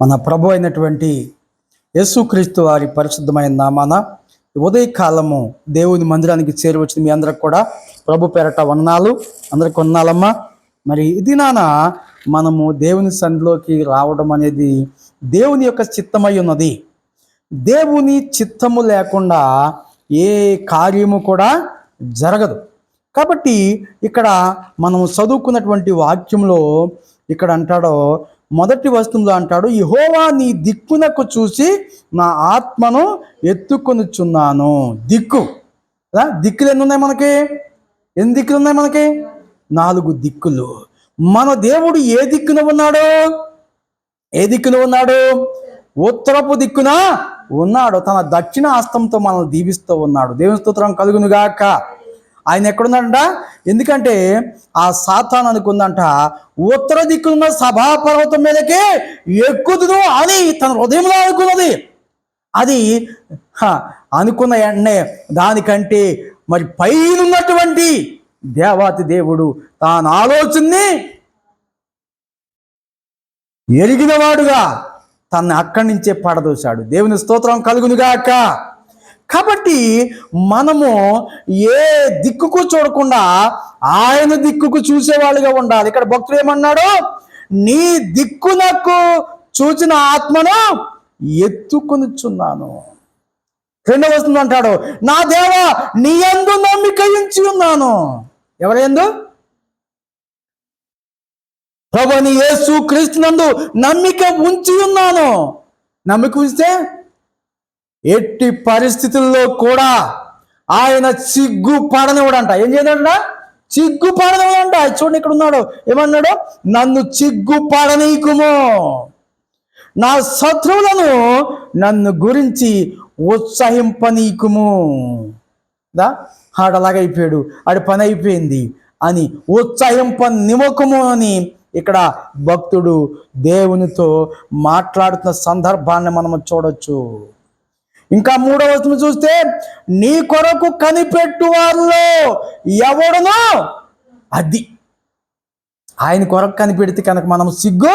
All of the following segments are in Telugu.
మన ప్రభు అయినటువంటి యేసుక్రీస్తు వారి పరిశుద్ధమైన నామాన ఉదయకాలము దేవుని మందిరానికి చేరువచ్చిన మీ అందరికి కూడా ప్రభు పేరట వన్నాలు అందరికి వన్నాలమ్మా మరి ఇది నాన్న మనము దేవుని సన్నిలోకి రావడం అనేది దేవుని యొక్క చిత్తమై ఉన్నది. దేవుని చిత్తము లేకుండా ఏ కార్యము కూడా జరగదు. కాబట్టి ఇక్కడ మనం చదువుకున్నటువంటి వాక్యంలో ఇక్కడ అంటాడో మొదటి వస్తువులో అంటాడు యహోవా నీ దిక్కునకు చూసి నా ఆత్మను ఎత్తుకొనిచున్నాను. దిక్కు. దిక్కులు ఎన్ని ఉన్నాయి మనకి? ఎన్ని దిక్కులు ఉన్నాయి మనకి? నాలుగు దిక్కులు. మన దేవుడు ఏ దిక్కున ఉన్నాడు? ఏ దిక్కున ఉన్నాడు? ఉత్తరపు దిక్కున ఉన్నాడు. తన దక్షిణ హస్తంతో మనల్ని దీవిస్తూ ఉన్నాడు. దేవుని స్తోత్రం కలుగునుగాక. ఆయన ఎక్కడున్నాడంట? ఎందుకంటే ఆ సాతాన్ అనుకుందంట ఉత్తర దిక్కున్న సభాపర్వతం మీదకి ఎక్కుదును అని తన హృదయంలో అనుకున్నది. అది హ, అనుకున్న వెంటనే దానికంటే మరి పైనున్నటువంటి దేవాతి దేవుడు తాను ఆలోచనని ఎరిగినవాడుగా తన అక్కడి నుంచే పడదోశాడు దేవుని స్తోత్రం కలుగునుగాక. కాబట్టి మనము ఏ దిక్కుకు చూడకుండా ఆయన దిక్కుకు చూసేవాళ్ళుగా ఉండాలి. ఇక్కడ భక్తుడు ఏమన్నాడు? నీ దిక్కునకు చూచిన ఆత్మను ఎత్తుకొనిచున్నాను. రెండవ వస్తుంది అంటాడు నా దేవ నీ ఎందు నమ్మిక ఉంచి ఉన్నాను. ఎవరెందు ప్రభుని యేసు క్రీస్తునందు నమ్మిక ఉంచి ఉన్నాను. నమ్మిక ఉంచితే ఎట్టి పరిస్థితుల్లో కూడా ఆయన సిగ్గు పడనివ్వడంట ఏం చేయడంట సిగ్గు పడనివ్వడంట చూడండి ఇక్కడ ఉన్నాడు. ఏమన్నాడు? నన్ను సిగ్గు పడనీకుము నా శత్రువులను నన్ను గురించి ఉత్సహింపనీకుము దా? ఆడలాగైపోయాడు ఆడి పని అయిపోయింది అని ఉత్సాహింప నిమకము అని ఇక్కడ భక్తుడు దేవునితో మాట్లాడుతున్న సందర్భాన్ని మనం చూడొచ్చు. ఇంకా మూడవ వస్తువు చూస్తే నీ కొరకు కనిపెట్టు వారిలో ఎవడునో అది. ఆయన కొరకు కనిపెడితే కనుక మనం సిగ్గు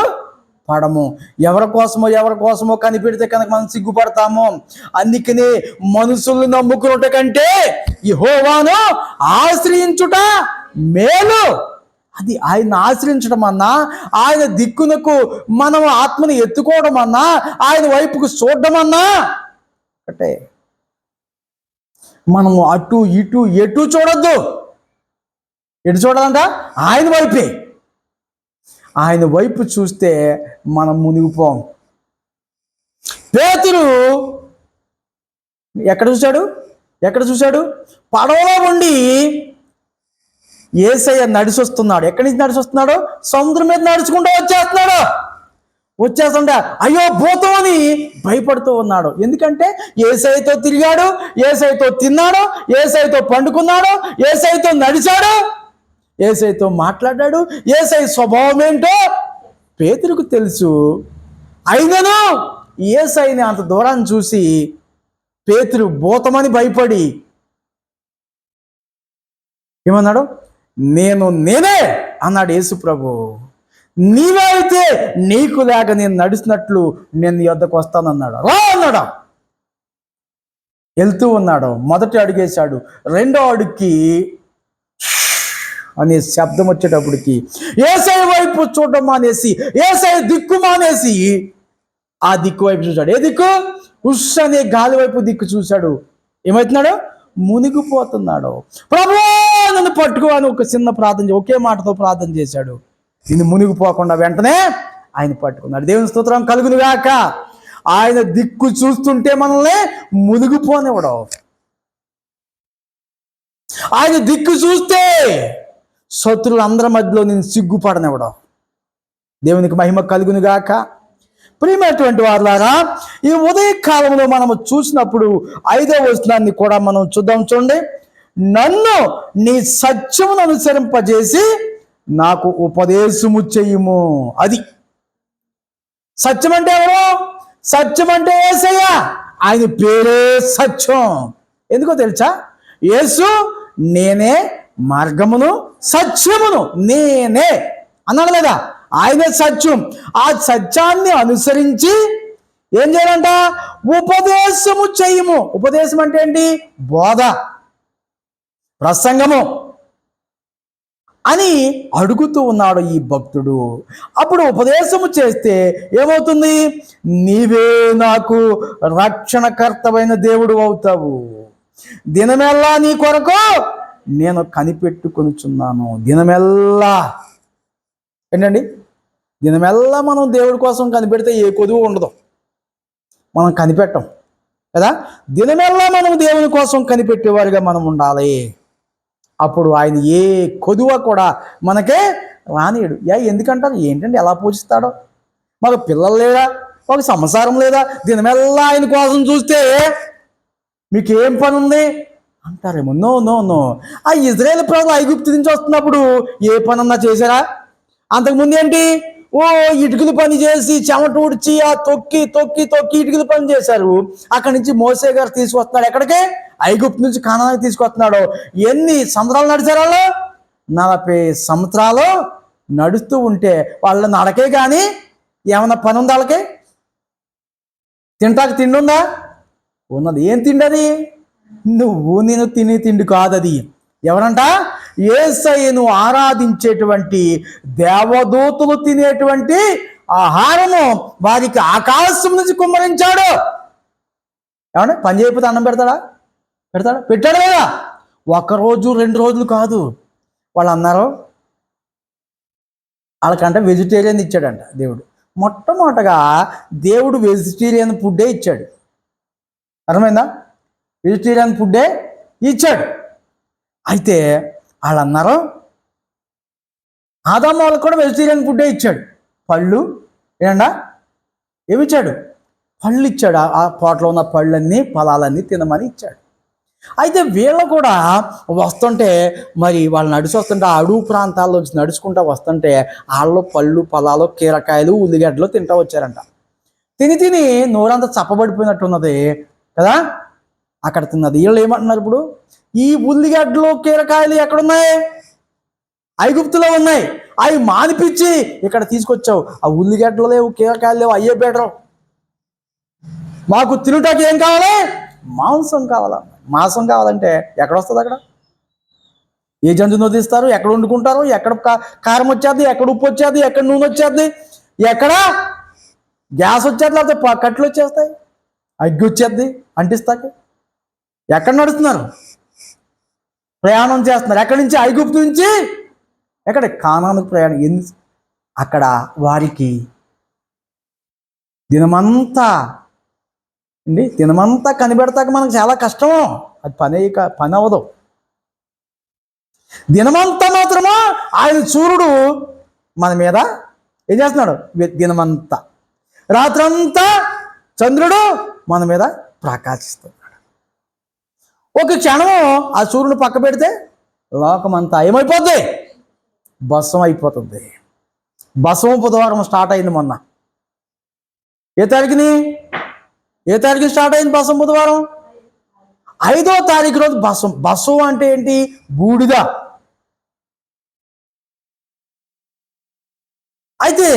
పడము ఎవరి కోసమో ఎవరి కోసమో కనిపెడితే కనుక మనం సిగ్గుపడతాము. అందుకని మనుషుల్ని నమ్ముకున్నట కంటే ఈ హోవాను ఆశ్రయించుట మేలు. అది ఆయన ఆశ్రయించడం అన్నా ఆయన దిక్కునకు మనం ఆత్మని ఎత్తుకోవడం అన్నా ఆయన వైపుకు చూడడం అన్నా ఒకటే మనము అటు ఇటు ఎటు చూడొద్దు. ఎటు చూడాలంట ఆయన వైపే. ఆయన వైపు చూస్తే మనం మునిగిపోం. పేతురు ఎక్కడ చూశాడు? ఎక్కడ చూశాడు? పడవలో ఉండి ఏసయ్య నడిచి వస్తున్నాడు ఎక్కడి నుంచి నడిచి వస్తున్నాడు సముద్రం మీద నడుచుకుంటూ వచ్చేస్తున్నాడు. వచ్చేస్తుంటే అయ్యో భూతం అని భయపడుతూ ఉన్నాడు. ఎందుకంటే ఏసైతో తిరిగాడు ఏసైతో తిన్నాడు ఏసైతో పండుకున్నాడు ఏసైతో నడిచాడు ఏసైతో మాట్లాడాడు ఏసై స్వభావం ఏంటో పేతురుకు తెలుసు. అయినను ఏసైని అంత దూరాన్ని చూసి పేతురు భూతమని భయపడి ఏమన్నాడు? నేను నేనే అన్నాడు యేసు ప్రభు నీవైతే నీకు లేక నేను నడిచినట్లు నేను నీ వద్దకు వస్తానన్నాడు. రా అన్నాడు. వెళ్తూ ఉన్నాడు. మొదటి అడుగేశాడు రెండో అడుగుకి అనే శబ్దం వచ్చేటప్పటికి ఏసై వైపు చూడడం మానేసి ఏసై దిక్కు మానేసి ఆ దిక్కు వైపు చూశాడు. ఏ దిక్కు? ఉష్ అనే గాలి వైపు దిక్కు చూశాడు. ఏమవుతున్నాడు? మునిగిపోతున్నాడు. ప్రభు నన్ను పట్టుకో అని ఒక చిన్న ప్రార్థన ఒకే మాటతో ప్రార్థన చేశాడు. దీన్ని మునిగిపోకుండా వెంటనే ఆయన పట్టుకున్నాడు. దేవుని స్తోత్రం కలుగునుగాక ఆయన దిక్కు చూస్తుంటే మనల్ని మునిగిపోనివ్వడం. ఆయన దిక్కు చూస్తే శత్రులు అందరి మధ్యలో నేను సిగ్గుపడనివ్వడం. దేవునికి మహిమ కలుగునుగాక ప్రియమైనటువంటి వారులారా ఈ ఉదయ కాలంలో మనము చూసినప్పుడు ఐదవ వచనాన్ని కూడా మనం చూద్దాం చూడండి. నన్ను నీ సత్యమును అనుసరింపజేసి నాకు ఉపదేశము చెయ్యము అది. సత్యం అంటే ఎవరు? సత్యం అంటే ఏసయ్య. ఆయన పేరే సత్యం. ఎందుకో తెలుసా? యేసు నేనే మార్గమును సత్యమును నేనే అన్నాడు లేదా ఆయనే సత్యం. ఆ సత్యాన్ని అనుసరించి ఏం చేయాలంట? ఉపదేశము చేయము. ఉపదేశం అంటే ఏంటి? బోధ. ప్రసంగము. అని అడుగుతూ ఉన్నాడు ఈ భక్తుడు. అప్పుడు ఉపదేశము చేస్తే ఏమవుతుంది? నీవే నాకు రక్షణకర్తమైన దేవుడు అవుతావు. దినమెల్లా నీ కొరకు నేను కనిపెట్టుకొనిచున్నాను. దినమెల్లా. ఏంటండి? దినమెల్లా మనం దేవుడి కోసం కనిపెడితే ఏ కొదువు ఉండదు. మనం కనిపెట్టం. కదా? దినమెల్లా మనం దేవుని కోసం కనిపెట్టేవారుగా మనం ఉండాలి. అప్పుడు ఆయన ఏ కొదువ కూడా మనకే రానియడు. యా ఎందుకంటారు? ఏంటండి ఎలా పూజిస్తాడో? మాకు పిల్లలు లేదా ఒక సంసారం లేదా? దినమెల్లా ఆయన కోసం చూస్తే మీకేం పని ఉంది అంటారేమో నో నో నో. ఆ ఇజ్రాయేల్ ప్రజలు ఐగుప్తు నుంచి వస్తున్నప్పుడు ఏ పనన్నా చేశారా? అంతకుముందు ఏంటి? ఓ ఇటుకలు పని చేసి చెమట ఊడ్చి ఆ తొక్కి తొక్కి తొక్కి ఇటుకలు పని చేశారు. అక్కడి నుంచి మోసే గారు తీసుకొస్తున్నాడు ఎక్కడికి? ఐగుప్తు నుంచి కానానికి తీసుకొస్తున్నాడు. ఎన్ని సంవత్సరాలు నడిచారు వాళ్ళు? నలభై సంవత్సరాలు నడుస్తూ ఉంటే వాళ్ళ నడకే కానీ ఏమన్నా పని ఉందా వాళ్ళకి? తింటాక తిండి ఉందా? ఉన్నది. ఏం తిండి అది నువ్వు నేను తినే తిండి కాదు అది ఎవరంట? ఏసయ్యను ఆరాధించేటువంటి దేవదూతలు తినేటువంటి ఆహారము వారికి ఆకాశం నుంచి కుమ్మరించాడు. ఏమంటే పని చేయకపోతే అన్నం పెడతాడా? పెడతాడు? పెట్టాడు కదా ఒకరోజు రెండు రోజులు కాదు. వాళ్ళు అన్నారు వాళ్ళకంటే వెజిటేరియన్ ఇచ్చాడంట దేవుడు. మొట్టమొదటగా దేవుడు వెజిటేరియన్ ఫుడ్డే ఇచ్చాడు. అర్థమైందా? వెజిటేరియన్ ఫుడ్డే ఇచ్చాడు. అయితే వాళ్ళు అన్నారు ఆదాము వాళ్ళకి కూడా వెజిటేరియన్ ఫుడ్డే ఇచ్చాడు. పళ్ళు ఏంటండా ఏమి ఇచ్చాడు పళ్ళు ఇచ్చాడు. ఆ- ఆ ఉన్న పళ్ళన్నీ ఫలాలన్నీ తినమని ఇచ్చాడు. అయితే వీళ్ళు కూడా వస్తుంటే మరి వాళ్ళు నడిచి వస్తుంటే అడుగు ప్రాంతాల్లో నడుచుకుంటూ వస్తుంటే వాళ్ళు పళ్ళు పొలాలు కీరకాయలు ఉల్లిగడ్డలు తింటూ వచ్చారంట. తిని తిని నోరంతా చప్పబడిపోయినట్టున్నది కదా? అక్కడ తిన్నది. వీళ్ళు ఏమంటున్నారు ఇప్పుడు? ఈ ఉల్లిగడ్డలు కీరకాయలు ఎక్కడున్నాయి? ఐగుప్తులో ఉన్నాయి. అవి మానిపించి ఇక్కడ తీసుకొచ్చావు. ఆ ఉల్లిగడ్డలు లేవు కీరకాయలు లేవు అయ్యే బెటర్. మాకు తినుటకి ఏం కావాలి? మాంసం కావాలన్న మాంసం కావాలంటే ఎక్కడ వస్తుంది అక్కడ? ఏ జంతువును తీస్తారు ఎక్కడ వండుకుంటారు? ఎక్కడ కారం వచ్చేది? ఎక్కడ ఉప్పు వచ్చేది? ఎక్కడ నూనె వచ్చేది? ఎక్కడ? గ్యాస్ వచ్చేది? లేకపోతే ప- కట్లు వచ్చేస్తాయి? అగ్గి వచ్చేది? అంటిస్తాక? ఎక్కడ నడుస్తున్నారు? ప్రయాణం చేస్తున్నారు. ఎక్కడి నుంచి? ఐగుప్తు నుంచి? ఎక్కడ? కానానికి ప్రయాణం. ఎందు అక్కడ వారికి దినమంతా అండి? దినమంతా కనిపెడతాక మనకు చాలా కష్టము. అది పని పని అవ్వదు దినమంతా మాత్రమో ఆయన సూర్యుడు మన మీద ఏం చేస్తున్నాడు? దినమంతా. రాత్రంతా చంద్రుడు మన మీద ప్రకాశిస్తున్నాడు. ఒక క్షణము ఆ సూర్యుడు పక్క పెడితే లోకమంతా ఏమైపోద్ది? భస్వం అయిపోతుంది. భస్వం బుధవారం స్టార్ట్ అయింది మొన్న. ఏ తారీఖుని? ఏ తారీఖు స్టార్ట్ అయింది బసం బుధవారం? ఐదో తారీఖు రోజు బసం. బసం అంటే ఏంటి? బూడిద. అయితే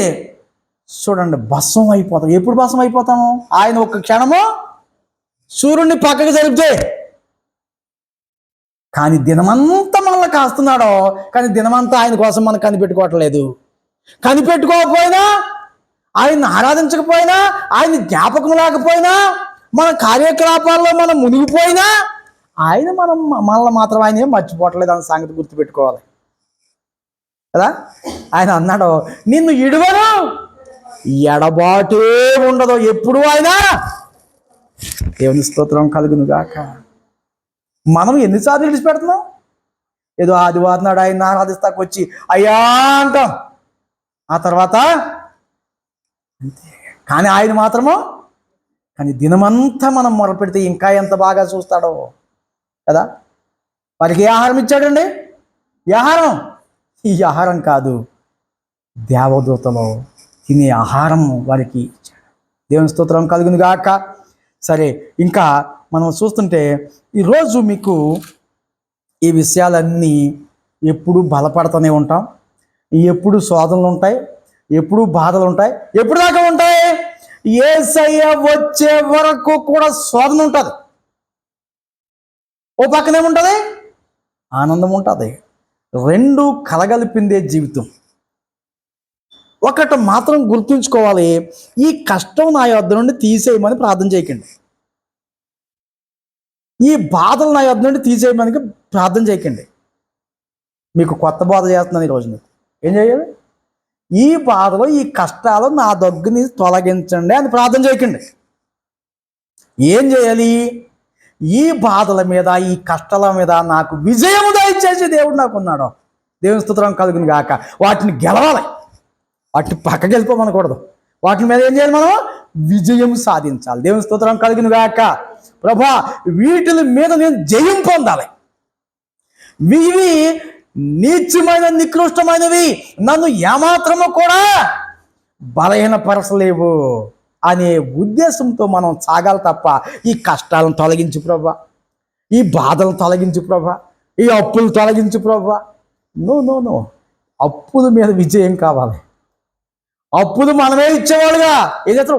చూడండి బసం అయిపోతాం. ఎప్పుడు బసం అయిపోతాము? ఆయన ఒక క్షణము సూర్యుడిని పక్కకి జరిపితే. కానీ దినమంతా మనల్ని కాస్తున్నాడో కానీ దినమంతా ఆయన కోసం మనం కనిపెట్టుకోవట్లేదు. కనిపెట్టుకోకపోయినా ఆయన ఆరాధించకపోయినా ఆయన జ్ఞాపకం లేకపోయినా మన కార్యకలాపాల్లో మనం మునిగిపోయినా ఆయన మనం మనల్ని మాత్రం ఆయన ఏం మర్చిపోవట్లేదు అన్న సంగతి గుర్తుపెట్టుకోవాలి. కదా? ఆయన అన్నాడు నిన్ను ఇడవను. ఎడబాటే ఉండదు. ఎప్పుడు ఆయన? దేవుని స్తోత్రం కలుగును గాక మనం ఎన్నిసార్లు విడిచిపెడుతున్నాం? ఏదో ఆదివారం నాడు ఆయన ఆరాధిస్తాకు వచ్చి అయ్యా అంటాం. ఆ తర్వాత అంతే. కానీ ఆయన మాత్రము కానీ దినమంతా మనం మొరపెడితే ఇంకా ఎంత బాగా చూస్తాడో కదా? వారికి ఏ ఆహారం ఇచ్చాడండి? ఈ ఆహారం? ఈ ఆహారం కాదు. దేవదూతలో తినే ఆహారం వారికి ఇచ్చాడు. దేవుని స్తోత్రం కలిగింది గాక. సరే ఇంకా మనం చూస్తుంటే ఈరోజు మీకు ఈ విషయాలన్నీ ఎప్పుడు బలపడుతూనే ఉంటాం ఎప్పుడు శోధనలు ఉంటాయి ఎప్పుడు బాధలు ఉంటాయి. ఎప్పుడు దాకా ఉంటాయి? ఏసయ్య వచ్చే వరకు కూడా శోధన ఉంటుంది. ఓ పక్కనేముంటుంది ఆనందం ఉంటుంది. రెండు కలగలిపిందే జీవితం. ఒకటి మాత్రం గుర్తుంచుకోవాలి. ఈ కష్టం నా యొద్ద నుండి తీసేయమని ప్రార్థన చేయకండి. ఈ బాధలు నా యొద్ద నుండి తీసేయమని ప్రార్థన చేయకండి. మీకు కొత్త బాధ చేస్తున్నాను ఈరోజు మీకు ఏం చేయాలి? ఈ బాధలు ఈ కష్టాలు నా దగ్గరని తొలగించండి అని ప్రార్థన చేయకండి. ఏం చేయాలి? ఈ బాధల మీద ఈ కష్టాల మీద నాకు విజయము దయచేసి దేవుడు నాకు ఉన్నాడు. దేవుని స్తోత్రం కలుగును గాక. వాటిని గెలవాలి. వాటిని పక్కకి వెళ్ళిపోమనకూడదు. వాటి మీద ఏం చేయాలి మనం విజయం సాధించాలి. దేవుని స్తోత్రం కలుగును గాక. ప్రభా వీటి మీద నేను జయం పొందాలి. ఇవి నీచమైన నికృష్టమైనవి. నన్ను ఏమాత్రము కూడా బలహీనపరచలేవు అనే ఉద్దేశంతో మనం సాగాలి తప్ప ఈ కష్టాలను తొలగించు ప్రభా. ఈ బాధలను తొలగించు ప్రభా. ఈ అప్పులు తొలగించు ప్రభా. No no no. అప్పుల మీద విజయం కావాలి. అప్పులు మనమే ఇచ్చేవాళ్ళుగా. ఏదైతే